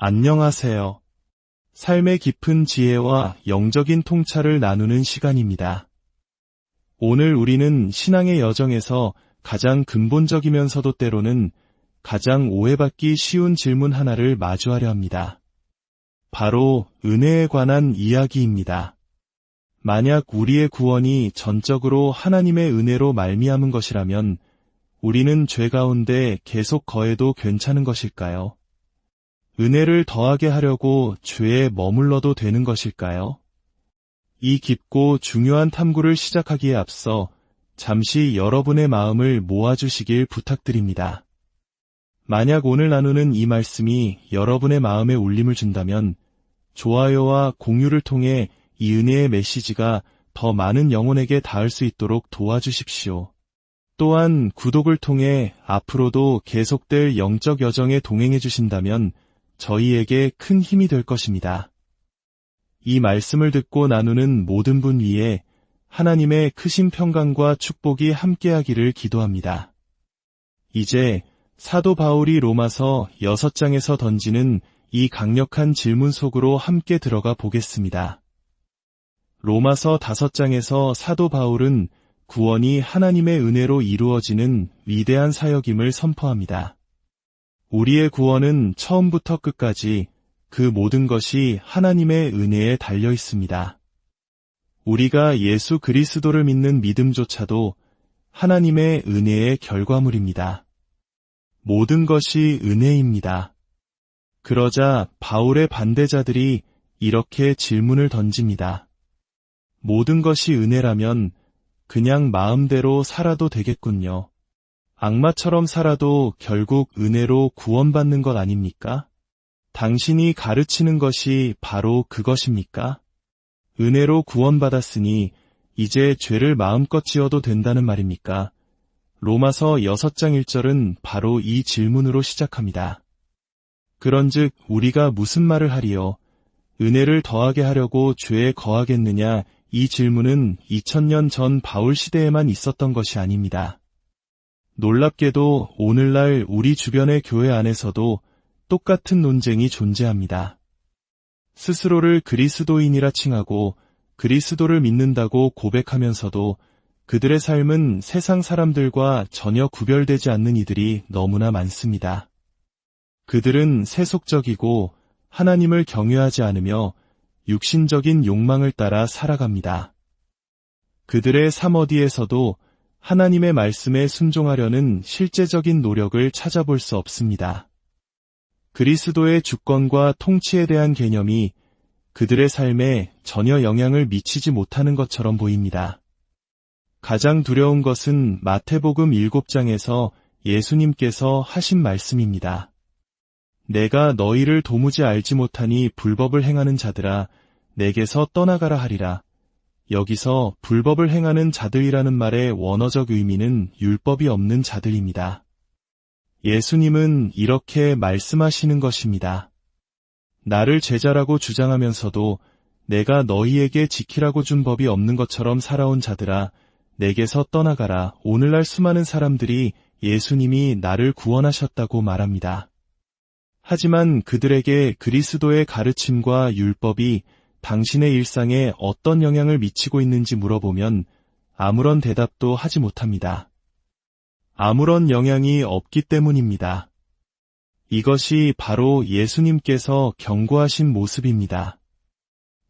안녕하세요. 삶의 깊은 지혜와 영적인 통찰을 나누는 시간입니다. 오늘 우리는 신앙의 여정에서 가장 근본적이면서도 때로는 가장 오해받기 쉬운 질문 하나를 마주하려 합니다. 바로 은혜에 관한 이야기입니다. 만약 우리의 구원이 전적으로 하나님의 은혜로 말미암은 것이라면 우리는 죄 가운데 계속 거해도 괜찮은 것일까요? 은혜를 더하게 하려고 죄에 머물러도 되는 것일까요? 이 깊고 중요한 탐구를 시작하기에 앞서 잠시 여러분의 마음을 모아주시길 부탁드립니다. 만약 오늘 나누는 이 말씀이 여러분의 마음에 울림을 준다면 좋아요와 공유를 통해 이 은혜의 메시지가 더 많은 영혼에게 닿을 수 있도록 도와주십시오. 또한 구독을 통해 앞으로도 계속될 영적 여정에 동행해 주신다면 저희에게 큰 힘이 될 것입니다. 이 말씀을 듣고 나누는 모든 분 위에 하나님의 크신 평강과 축복이 함께하기를 기도합니다. 이제 사도 바울이 로마서 6장에서 던지는 이 강력한 질문 속으로 함께 들어가 보겠습니다. 로마서 5장에서 사도 바울은 구원이 하나님의 은혜로 이루어지는 위대한 사역임을 선포합니다. 우리의 구원은 처음부터 끝까지 그 모든 것이 하나님의 은혜에 달려 있습니다. 우리가 예수 그리스도를 믿는 믿음조차도 하나님의 은혜의 결과물입니다. 모든 것이 은혜입니다. 그러자 바울의 반대자들이 이렇게 질문을 던집니다. 모든 것이 은혜라면 그냥 마음대로 살아도 되겠군요. 악마처럼 살아도 결국 은혜로 구원받는 것 아닙니까? 당신이 가르치는 것이 바로 그것입니까? 은혜로 구원받았으니 이제 죄를 마음껏 지어도 된다는 말입니까? 로마서 6장 1절은 바로 이 질문으로 시작합니다. 그런즉 우리가 무슨 말을 하리요? 은혜를 더하게 하려고 죄에 거하겠느냐 이 질문은 2000년 전 바울 시대에만 있었던 것이 아닙니다. 놀랍게도 오늘날 우리 주변의 교회 안에서도 똑같은 논쟁이 존재합니다. 스스로를 그리스도인이라 칭하고 그리스도를 믿는다고 고백하면서도 그들의 삶은 세상 사람들과 전혀 구별되지 않는 이들이 너무나 많습니다. 그들은 세속적이고 하나님을 경외하지 않으며 육신적인 욕망을 따라 살아갑니다. 그들의 삶 어디에서도 하나님의 말씀에 순종하려는 실제적인 노력을 찾아볼 수 없습니다. 그리스도의 주권과 통치에 대한 개념이 그들의 삶에 전혀 영향을 미치지 못하는 것처럼 보입니다. 가장 두려운 것은 마태복음 7장에서 예수님께서 하신 말씀입니다. 내가 너희를 도무지 알지 못하니 불법을 행하는 자들아 내게서 떠나가라 하리라. 여기서 불법을 행하는 자들이라는 말의 원어적 의미는 율법이 없는 자들입니다. 예수님은 이렇게 말씀하시는 것입니다. 나를 제자라고 주장하면서도 내가 너희에게 지키라고 준 법이 없는 것처럼 살아온 자들아 내게서 떠나가라. 오늘날 수많은 사람들이 예수님이 나를 구원하셨다고 말합니다. 하지만 그들에게 그리스도의 가르침과 율법이 당신의 일상에 어떤 영향을 미치고 있는지 물어보면 아무런 대답도 하지 못합니다. 아무런 영향이 없기 때문입니다. 이것이 바로 예수님께서 경고하신 모습입니다.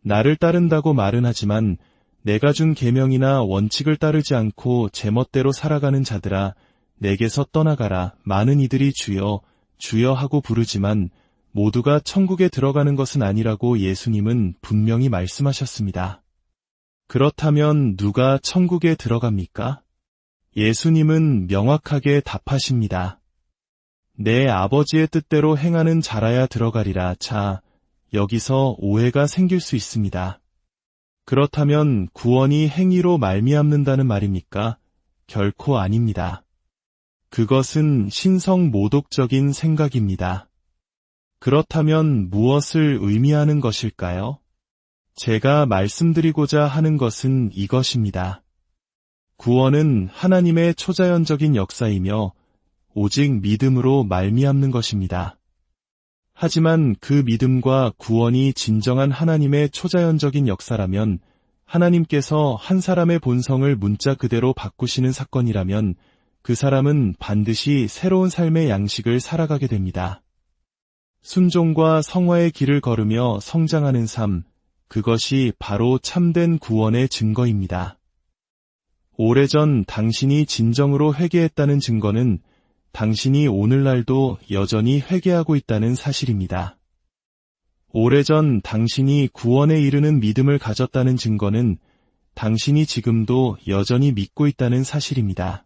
나를 따른다고 말은 하지만 내가 준 계명이나 원칙을 따르지 않고 제멋대로 살아가는 자들아 내게서 떠나가라 많은 이들이 주여 주여 하고 부르지만 모두가 천국에 들어가는 것은 아니라고 예수님은 분명히 말씀하셨습니다. 그렇다면 누가 천국에 들어갑니까? 예수님은 명확하게 답하십니다. 내 아버지의 뜻대로 행하는 자라야 들어가리라. 자, 여기서 오해가 생길 수 있습니다. 그렇다면 구원이 행위로 말미암는다는 말입니까? 결코 아닙니다. 그것은 신성 모독적인 생각입니다. 그렇다면 무엇을 의미하는 것일까요? 제가 말씀드리고자 하는 것은 이것입니다. 구원은 하나님의 초자연적인 역사이며 오직 믿음으로 말미암는 것입니다. 하지만 그 믿음과 구원이 진정한 하나님의 초자연적인 역사라면 하나님께서 한 사람의 본성을 문자 그대로 바꾸시는 사건이라면 그 사람은 반드시 새로운 삶의 양식을 살아가게 됩니다. 순종과 성화의 길을 걸으며 성장하는 삶, 그것이 바로 참된 구원의 증거입니다. 오래전 당신이 진정으로 회개했다는 증거는 당신이 오늘날도 여전히 회개하고 있다는 사실입니다. 오래전 당신이 구원에 이르는 믿음을 가졌다는 증거는 당신이 지금도 여전히 믿고 있다는 사실입니다.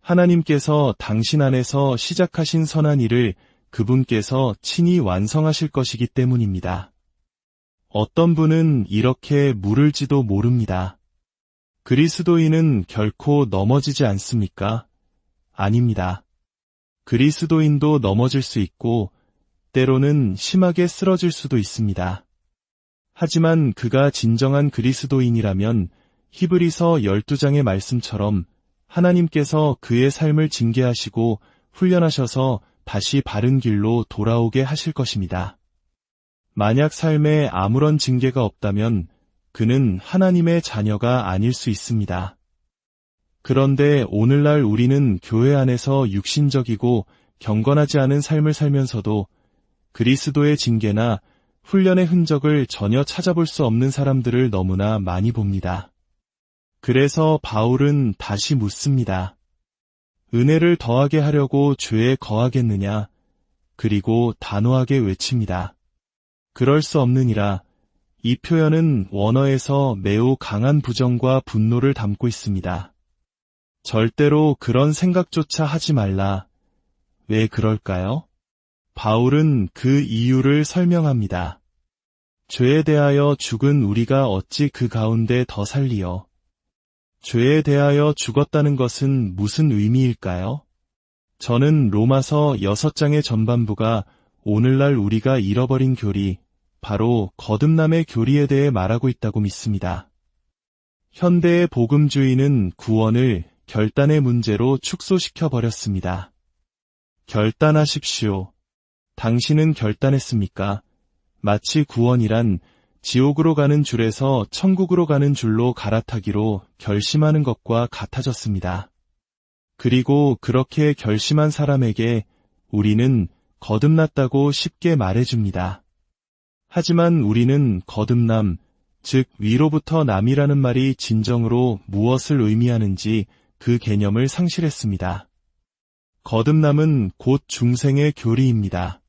하나님께서 당신 안에서 시작하신 선한 일을 그분께서 친히 완성하실 것이기 때문입니다. 어떤 분은 이렇게 물을지도 모릅니다. 그리스도인은 결코 넘어지지 않습니까? 아닙니다. 그리스도인도 넘어질 수 있고 때로는 심하게 쓰러질 수도 있습니다. 하지만 그가 진정한 그리스도인이라면 히브리서 12장의 말씀처럼 하나님께서 그의 삶을 징계하시고 훈련하셔서 다시 바른 길로 돌아오게 하실 것입니다. 만약 삶에 아무런 징계가 없다면 그는 하나님의 자녀가 아닐 수 있습니다. 그런데 오늘날 우리는 교회 안에서 육신적이고 경건하지 않은 삶을 살면서도 그리스도의 징계나 훈련의 흔적을 전혀 찾아볼 수 없는 사람들을 너무나 많이 봅니다. 그래서 바울은 다시 묻습니다. 은혜를 더하게 하려고 죄에 거하겠느냐? 그리고 단호하게 외칩니다. 그럴 수 없느니라. 이 표현은 원어에서 매우 강한 부정과 분노를 담고 있습니다. 절대로 그런 생각조차 하지 말라. 왜 그럴까요? 바울은 그 이유를 설명합니다. 죄에 대하여 죽은 우리가 어찌 그 가운데 더 살리어? 죄에 대하여 죽었다는 것은 무슨 의미일까요? 저는 로마서 6장의 전반부가 오늘날 우리가 잃어버린 교리, 바로 거듭남의 교리에 대해 말하고 있다고 믿습니다. 현대의 복음주의는 구원을 결단의 문제로 축소시켜 버렸습니다. 결단하십시오. 당신은 결단했습니까? 마치 구원이란 지옥으로 가는 줄에서 천국으로 가는 줄로 갈아타기로 결심하는 것과 같아졌습니다. 그리고 그렇게 결심한 사람에게 우리는 거듭났다고 쉽게 말해줍니다. 하지만 우리는 거듭남, 즉 위로부터 남이라는 말이 진정으로 무엇을 의미하는지 그 개념을 상실했습니다. 거듭남은 곧 중생의 교리입니다.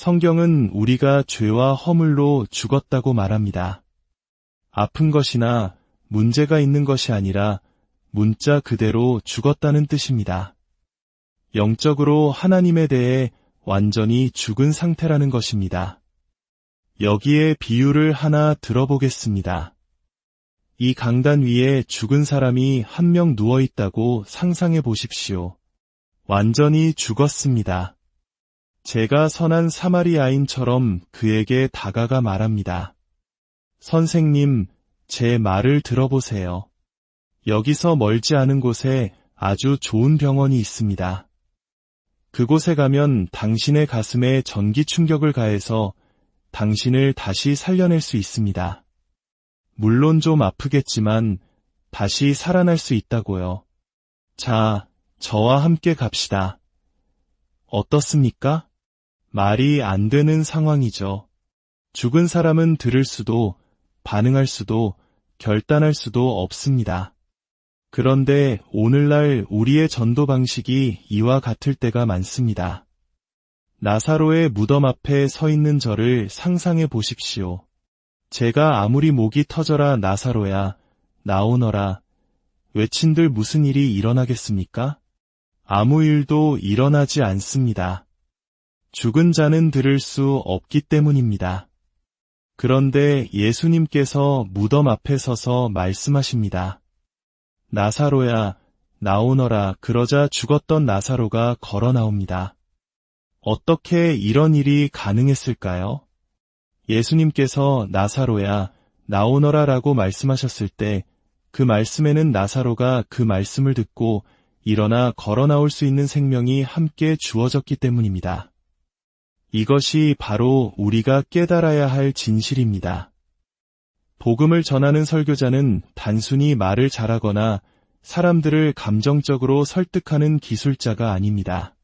성경은 우리가 죄와 허물로 죽었다고 말합니다. 아픈 것이나 문제가 있는 것이 아니라 문자 그대로 죽었다는 뜻입니다. 영적으로 하나님에 대해 완전히 죽은 상태라는 것입니다. 여기에 비유를 하나 들어보겠습니다. 이 강단 위에 죽은 사람이 한 명 누워 있다고 상상해 보십시오. 완전히 죽었습니다. 제가 선한 사마리아인처럼 그에게 다가가 말합니다. 선생님, 제 말을 들어보세요. 여기서 멀지 않은 곳에 아주 좋은 병원이 있습니다. 그곳에 가면 당신의 가슴에 전기 충격을 가해서 당신을 다시 살려낼 수 있습니다. 물론 좀 아프겠지만 다시 살아날 수 있다고요. 자, 저와 함께 갑시다. 어떻습니까? 말이 안 되는 상황이죠. 죽은 사람은 들을 수도, 반응할 수도, 결단할 수도 없습니다. 그런데 오늘날 우리의 전도 방식이 이와 같을 때가 많습니다. 나사로의 무덤 앞에 서 있는 저를 상상해 보십시오. 제가 아무리 목이 터져라 나사로야, 나오너라, 외친들 무슨 일이 일어나겠습니까? 아무 일도 일어나지 않습니다. 죽은 자는 들을 수 없기 때문입니다. 그런데 예수님께서 무덤 앞에 서서 말씀하십니다. 나사로야, 나오너라 그러자 죽었던 나사로가 걸어 나옵니다. 어떻게 이런 일이 가능했을까요? 예수님께서 나사로야 나오너라 라고 말씀하셨을 때 그 말씀에는 나사로가 그 말씀을 듣고 일어나 걸어 나올 수 있는 생명이 함께 주어졌기 때문입니다. 이것이 바로 우리가 깨달아야 할 진실입니다. 복음을 전하는 설교자는 단순히 말을 잘하거나 사람들을 감정적으로 설득하는 기술자가 아닙니다.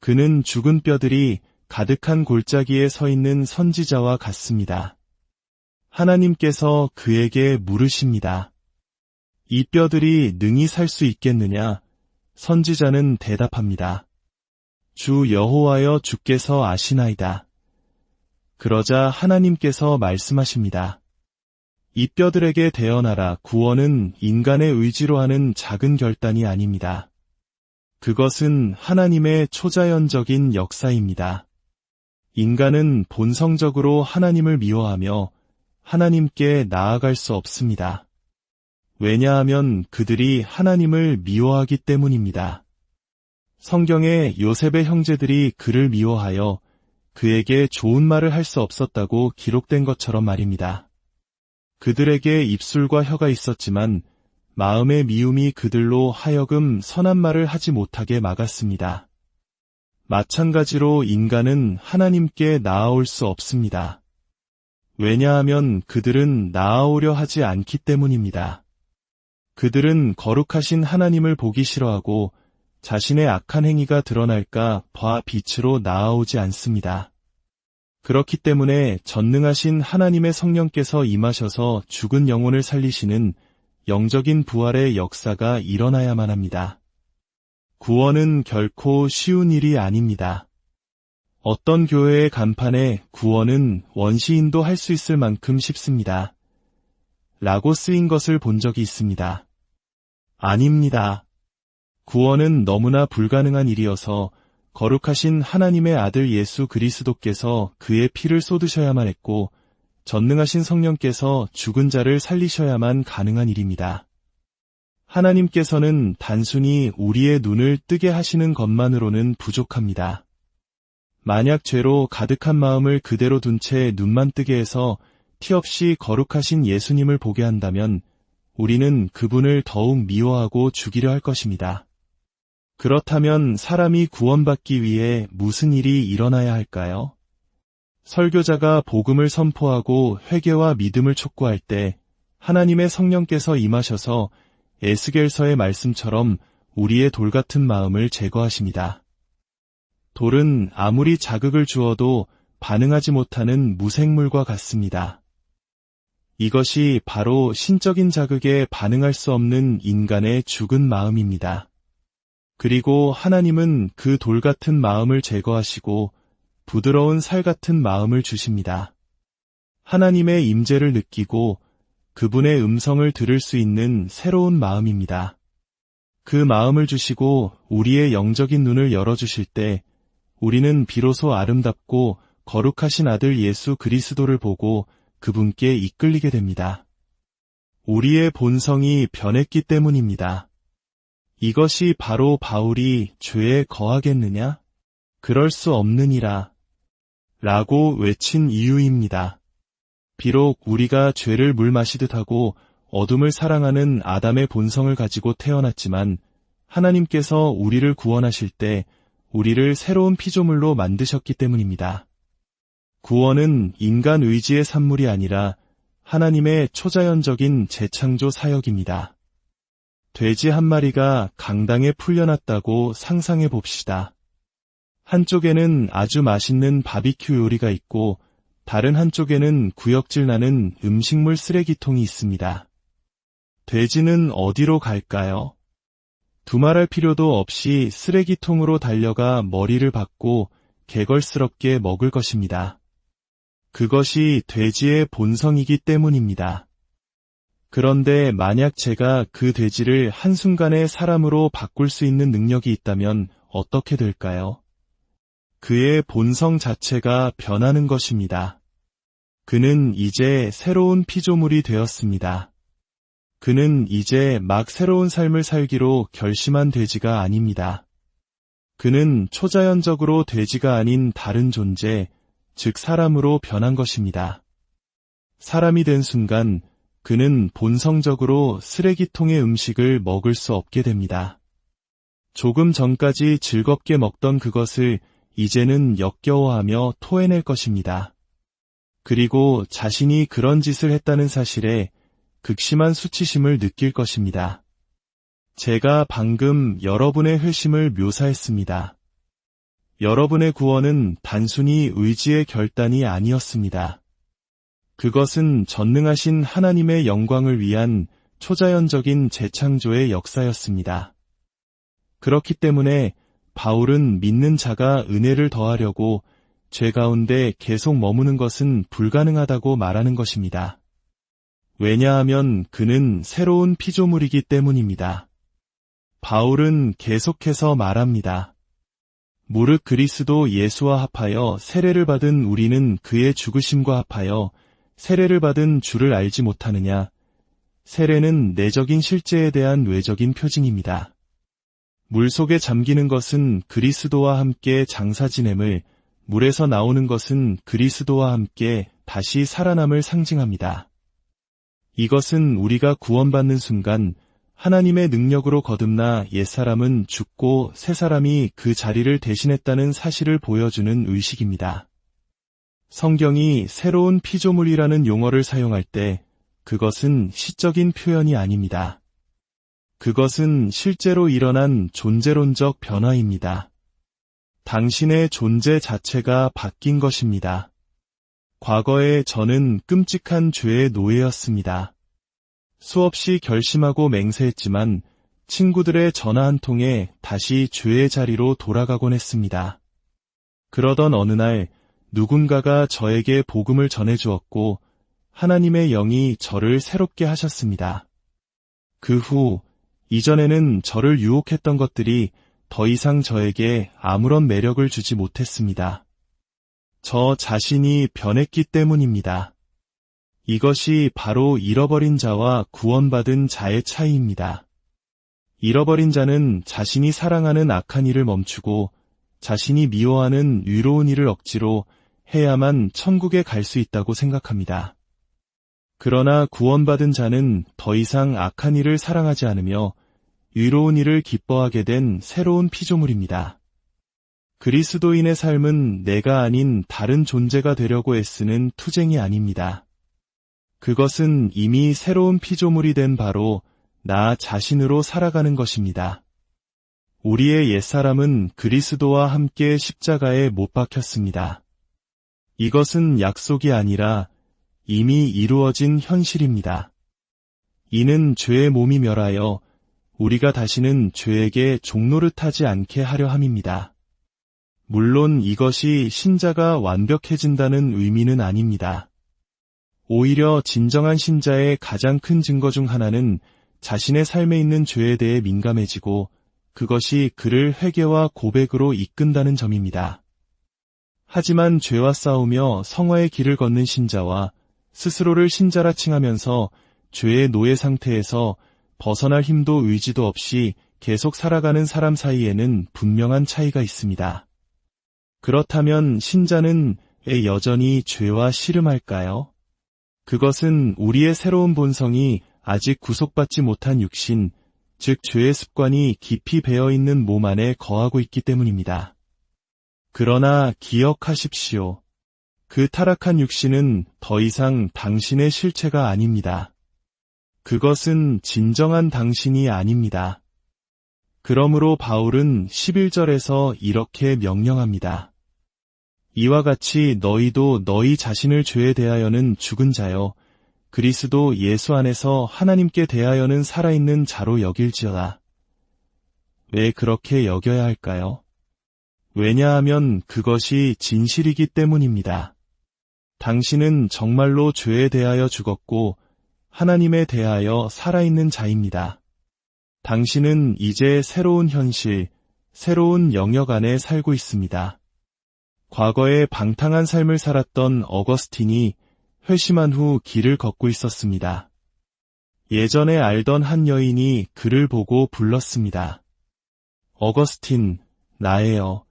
그는 죽은 뼈들이 가득한 골짜기에 서 있는 선지자와 같습니다. 하나님께서 그에게 물으십니다. 이 뼈들이 능히 살 수 있겠느냐? 선지자는 대답합니다. 주 여호와여 주께서 아시나이다. 그러자 하나님께서 말씀하십니다. 이 뼈들에게 대언하라 구원은 인간의 의지로 하는 작은 결단이 아닙니다. 그것은 하나님의 초자연적인 역사입니다. 인간은 본성적으로 하나님을 미워하며 하나님께 나아갈 수 없습니다. 왜냐하면 그들이 하나님을 미워하기 때문입니다. 성경에 요셉의 형제들이 그를 미워하여 그에게 좋은 말을 할 수 없었다고 기록된 것처럼 말입니다. 그들에게 입술과 혀가 있었지만 마음의 미움이 그들로 하여금 선한 말을 하지 못하게 막았습니다. 마찬가지로 인간은 하나님께 나아올 수 없습니다. 왜냐하면 그들은 나아오려 하지 않기 때문입니다. 그들은 거룩하신 하나님을 보기 싫어하고 자신의 악한 행위가 드러날까 봐 빛으로 나아오지 않습니다. 그렇기 때문에 전능하신 하나님의 성령께서 임하셔서 죽은 영혼을 살리시는 영적인 부활의 역사가 일어나야만 합니다. 구원은 결코 쉬운 일이 아닙니다. 어떤 교회의 간판에 구원은 원시인도 할 수 있을 만큼 쉽습니다. 라고 쓰인 것을 본 적이 있습니다. 아닙니다. 구원은 너무나 불가능한 일이어서 거룩하신 하나님의 아들 예수 그리스도께서 그의 피를 쏟으셔야만 했고 전능하신 성령께서 죽은 자를 살리셔야만 가능한 일입니다. 하나님께서는 단순히 우리의 눈을 뜨게 하시는 것만으로는 부족합니다. 만약 죄로 가득한 마음을 그대로 둔 채 눈만 뜨게 해서 티 없이 거룩하신 예수님을 보게 한다면 우리는 그분을 더욱 미워하고 죽이려 할 것입니다. 그렇다면 사람이 구원받기 위해 무슨 일이 일어나야 할까요? 설교자가 복음을 선포하고 회개와 믿음을 촉구할 때 하나님의 성령께서 임하셔서 에스겔서의 말씀처럼 우리의 돌 같은 마음을 제거하십니다. 돌은 아무리 자극을 주어도 반응하지 못하는 무생물과 같습니다. 이것이 바로 신적인 자극에 반응할 수 없는 인간의 죽은 마음입니다. 그리고 하나님은 그 돌 같은 마음을 제거하시고 부드러운 살 같은 마음을 주십니다. 하나님의 임재를 느끼고 그분의 음성을 들을 수 있는 새로운 마음입니다. 그 마음을 주시고 우리의 영적인 눈을 열어주실 때 우리는 비로소 아름답고 거룩하신 아들 예수 그리스도를 보고 그분께 이끌리게 됩니다. 우리의 본성이 변했기 때문입니다. 이것이 바로 바울이 죄에 거하겠느냐? 그럴 수 없느니라. 라고 외친 이유입니다. 비록 우리가 죄를 물 마시듯 하고 어둠을 사랑하는 아담의 본성을 가지고 태어났지만 하나님께서 우리를 구원하실 때 우리를 새로운 피조물로 만드셨기 때문입니다. 구원은 인간 의지의 산물이 아니라 하나님의 초자연적인 재창조 사역입니다. 돼지 한 마리가 강당에 풀려났다고 상상해 봅시다. 한쪽에는 아주 맛있는 바비큐 요리가 있고 다른 한쪽에는 구역질 나는 음식물 쓰레기통이 있습니다. 돼지는 어디로 갈까요? 두말할 필요도 없이 쓰레기통으로 달려가 머리를 박고 개걸스럽게 먹을 것입니다. 그것이 돼지의 본성이기 때문입니다. 그런데 만약 제가 그 돼지를 한순간에 사람으로 바꿀 수 있는 능력이 있다면 어떻게 될까요? 그의 본성 자체가 변하는 것입니다. 그는 이제 새로운 피조물이 되었습니다. 그는 이제 막 새로운 삶을 살기로 결심한 돼지가 아닙니다. 그는 초자연적으로 돼지가 아닌 다른 존재, 즉 사람으로 변한 것입니다. 사람이 된 순간 그는 본성적으로 쓰레기통의 음식을 먹을 수 없게 됩니다. 조금 전까지 즐겁게 먹던 그것을 이제는 역겨워하며 토해낼 것입니다. 그리고 자신이 그런 짓을 했다는 사실에 극심한 수치심을 느낄 것입니다. 제가 방금 여러분의 회심을 묘사했습니다. 여러분의 구원은 단순히 의지의 결단이 아니었습니다. 그것은 전능하신 하나님의 영광을 위한 초자연적인 재창조의 역사였습니다. 그렇기 때문에 바울은 믿는 자가 은혜를 더하려고 죄 가운데 계속 머무는 것은 불가능하다고 말하는 것입니다. 왜냐하면 그는 새로운 피조물이기 때문입니다. 바울은 계속해서 말합니다. 무릇 그리스도 예수와 합하여 세례를 받은 우리는 그의 죽으심과 합하여 세례를 받은 주를 알지 못하느냐. 세례는 내적인 실제에 대한 외적인 표징입니다. 물 속에 잠기는 것은 그리스도와 함께 장사 지냄을, 물에서 나오는 것은 그리스도와 함께 다시 살아남을 상징합니다. 이것은 우리가 구원받는 순간 하나님의 능력으로 거듭나 옛사람은 죽고 새 사람이 그 자리를 대신했다는 사실을 보여주는 의식입니다. 성경이 새로운 피조물이라는 용어를 사용할 때 그것은 시적인 표현이 아닙니다. 그것은 실제로 일어난 존재론적 변화입니다. 당신의 존재 자체가 바뀐 것입니다. 과거에 저는 끔찍한 죄의 노예였습니다. 수없이 결심하고 맹세했지만 친구들의 전화 한 통에 다시 죄의 자리로 돌아가곤 했습니다. 그러던 어느 날 누군가가 저에게 복음을 전해주었고 하나님의 영이 저를 새롭게 하셨습니다. 그 후 이전에는 저를 유혹했던 것들이 더 이상 저에게 아무런 매력을 주지 못했습니다. 저 자신이 변했기 때문입니다. 이것이 바로 잃어버린 자와 구원받은 자의 차이입니다. 잃어버린 자는 자신이 사랑하는 악한 일을 멈추고 자신이 미워하는 위로운 일을 억지로 해야만 천국에 갈 수 있다고 생각합니다. 그러나 구원받은 자는 더 이상 악한 일을 사랑하지 않으며 위로운 일을 기뻐하게 된 새로운 피조물입니다. 그리스도인의 삶은 내가 아닌 다른 존재가 되려고 애쓰는 투쟁이 아닙니다. 그것은 이미 새로운 피조물이 된 바로 나 자신으로 살아가는 것입니다. 우리의 옛사람은 그리스도와 함께 십자가에 못 박혔습니다. 이것은 약속이 아니라 이미 이루어진 현실입니다. 이는 죄의 몸이 멸하여 우리가 다시는 죄에게 종노릇하지 않게 하려 함입니다. 물론 이것이 신자가 완벽해진다는 의미는 아닙니다. 오히려 진정한 신자의 가장 큰 증거 중 하나는 자신의 삶에 있는 죄에 대해 민감해지고 그것이 그를 회개와 고백으로 이끈다는 점입니다. 하지만 죄와 싸우며 성화의 길을 걷는 신자와 스스로를 신자라 칭하면서 죄의 노예 상태에서 벗어날 힘도 의지도 없이 계속 살아가는 사람 사이에는 분명한 차이가 있습니다. 그렇다면 신자는 왜 여전히 죄와 씨름할까요? 그것은 우리의 새로운 본성이 아직 구속받지 못한 육신, 즉 죄의 습관이 깊이 배어 있는 몸 안에 거하고 있기 때문입니다. 그러나 기억하십시오. 그 타락한 육신은 더 이상 당신의 실체가 아닙니다. 그것은 진정한 당신이 아닙니다. 그러므로 바울은 11절에서 이렇게 명령합니다. 이와 같이 너희도 너희 자신을 죄에 대하여는 죽은 자여 그리스도 예수 안에서 하나님께 대하여는 살아있는 자로 여길지어다. 왜 그렇게 여겨야 할까요? 왜냐하면 그것이 진실이기 때문입니다. 당신은 정말로 죄에 대하여 죽었고 하나님에 대하여 살아있는 자입니다. 당신은 이제 새로운 현실, 새로운 영역 안에 살고 있습니다. 과거에 방탕한 삶을 살았던 어거스틴이 회심한 후 길을 걷고 있었습니다. 예전에 알던 한 여인이 그를 보고 불렀습니다. 어거스틴, 나예요.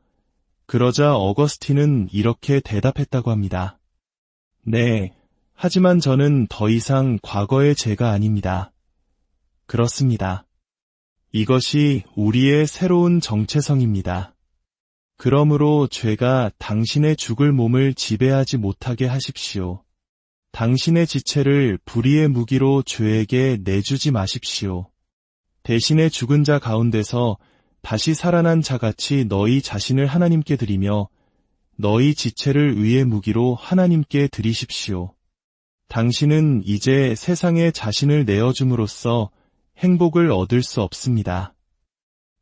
그러자 어거스틴은 이렇게 대답했다고 합니다. 네, 하지만 저는 더 이상 과거의 제가 아닙니다. 그렇습니다. 이것이 우리의 새로운 정체성입니다. 그러므로 죄가 당신의 죽을 몸을 지배하지 못하게 하십시오. 당신의 지체를 불의의 무기로 죄에게 내주지 마십시오. 대신에 죽은 자 가운데서 다시 살아난 자같이 너희 자신을 하나님께 드리며 너희 지체를 의의 무기로 하나님께 드리십시오. 당신은 이제 세상에 자신을 내어줌으로써 행복을 얻을 수 없습니다.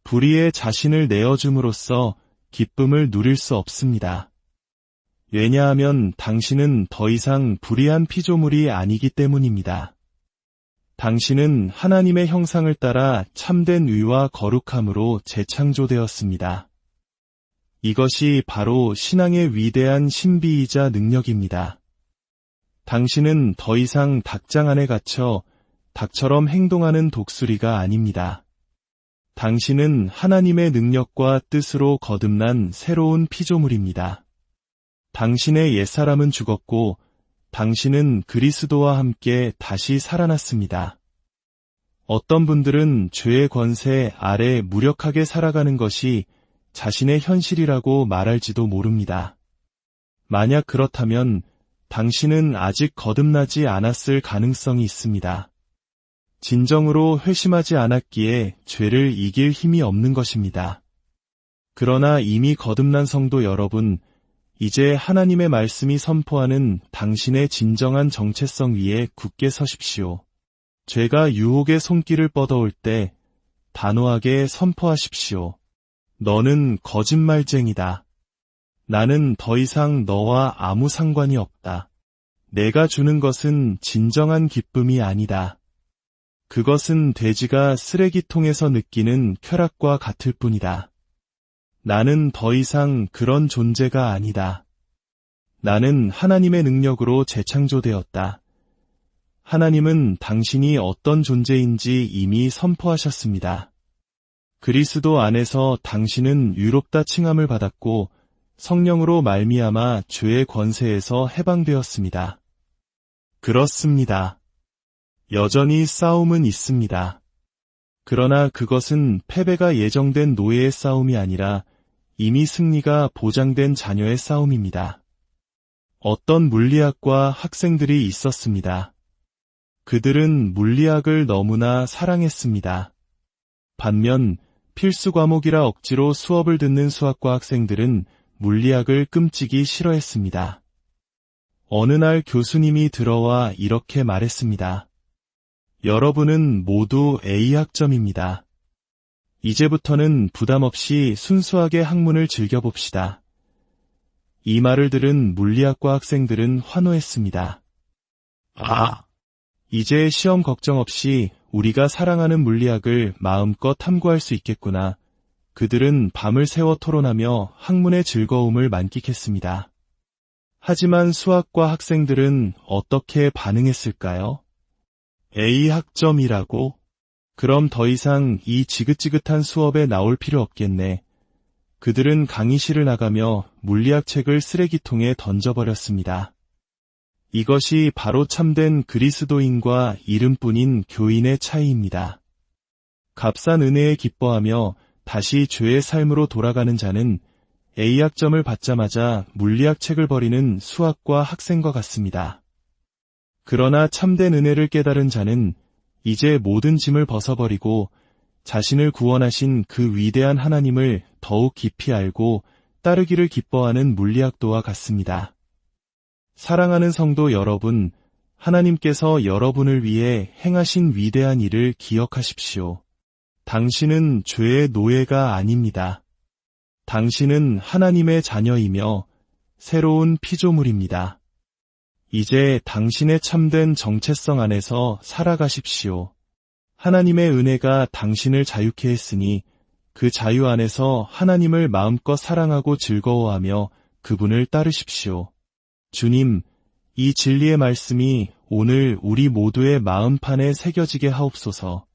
불의의 자신을 내어줌으로써 기쁨을 누릴 수 없습니다. 왜냐하면 당신은 더 이상 불의한 피조물이 아니기 때문입니다. 당신은 하나님의 형상을 따라 참된 의와 거룩함으로 재창조되었습니다. 이것이 바로 신앙의 위대한 신비이자 능력입니다. 당신은 더 이상 닭장 안에 갇혀 닭처럼 행동하는 독수리가 아닙니다. 당신은 하나님의 능력과 뜻으로 거듭난 새로운 피조물입니다. 당신의 옛사람은 죽었고 당신은 그리스도와 함께 다시 살아났습니다. 어떤 분들은 죄의 권세 아래 무력하게 살아가는 것이 자신의 현실이라고 말할지도 모릅니다. 만약 그렇다면 당신은 아직 거듭나지 않았을 가능성이 있습니다. 진정으로 회심하지 않았기에 죄를 이길 힘이 없는 것입니다. 그러나 이미 거듭난 성도 여러분, 이제 하나님의 말씀이 선포하는 당신의 진정한 정체성 위에 굳게 서십시오. 죄가 유혹의 손길을 뻗어올 때 단호하게 선포하십시오. 너는 거짓말쟁이다. 나는 더 이상 너와 아무 상관이 없다. 내가 주는 것은 진정한 기쁨이 아니다. 그것은 돼지가 쓰레기통에서 느끼는 쾌락과 같을 뿐이다. 나는 더 이상 그런 존재가 아니다. 나는 하나님의 능력으로 재창조되었다. 하나님은 당신이 어떤 존재인지 이미 선포하셨습니다. 그리스도 안에서 당신은 유롭다 칭함을 받았고 성령으로 말미암아 죄의 권세에서 해방되었습니다. 그렇습니다. 여전히 싸움은 있습니다. 그러나 그것은 패배가 예정된 노예의 싸움이 아니라 이미 승리가 보장된 자녀의 싸움입니다. 어떤 물리학과 학생들이 있었습니다. 그들은 물리학을 너무나 사랑했습니다. 반면 필수 과목이라 억지로 수업을 듣는 수학과 학생들은 물리학을 끔찍이 싫어했습니다. 어느 날 교수님이 들어와 이렇게 말했습니다. 여러분은 모두 A학점입니다. 이제부터는 부담 없이 순수하게 학문을 즐겨봅시다. 이 말을 들은 물리학과 학생들은 환호했습니다. 아, 이제 시험 걱정 없이 우리가 사랑하는 물리학을 마음껏 탐구할 수 있겠구나. 그들은 밤을 새워 토론하며 학문의 즐거움을 만끽했습니다. 하지만 수학과 학생들은 어떻게 반응했을까요? A 학점이라고? 그럼 더 이상 이 지긋지긋한 수업에 나올 필요 없겠네. 그들은 강의실을 나가며 물리학 책을 쓰레기통에 던져버렸습니다. 이것이 바로 참된 그리스도인과 이름뿐인 교인의 차이입니다. 값싼 은혜에 기뻐하며 다시 죄의 삶으로 돌아가는 자는 A학점을 받자마자 물리학 책을 버리는 수학과 학생과 같습니다. 그러나 참된 은혜를 깨달은 자는 이제 모든 짐을 벗어버리고 자신을 구원하신 그 위대한 하나님을 더욱 깊이 알고 따르기를 기뻐하는 물리학도와 같습니다. 사랑하는 성도 여러분, 하나님께서 여러분을 위해 행하신 위대한 일을 기억하십시오. 당신은 죄의 노예가 아닙니다. 당신은 하나님의 자녀이며 새로운 피조물입니다. 이제 당신의 참된 정체성 안에서 살아가십시오. 하나님의 은혜가 당신을 자유케 했으니 그 자유 안에서 하나님을 마음껏 사랑하고 즐거워하며 그분을 따르십시오. 주님, 이 진리의 말씀이 오늘 우리 모두의 마음판에 새겨지게 하옵소서.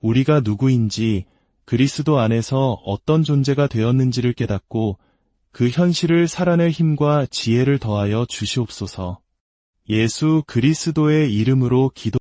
우리가 누구인지 그리스도 안에서 어떤 존재가 되었는지를 깨닫고 그 현실을 살아낼 힘과 지혜를 더하여 주시옵소서. 예수 그리스도의 이름으로 기도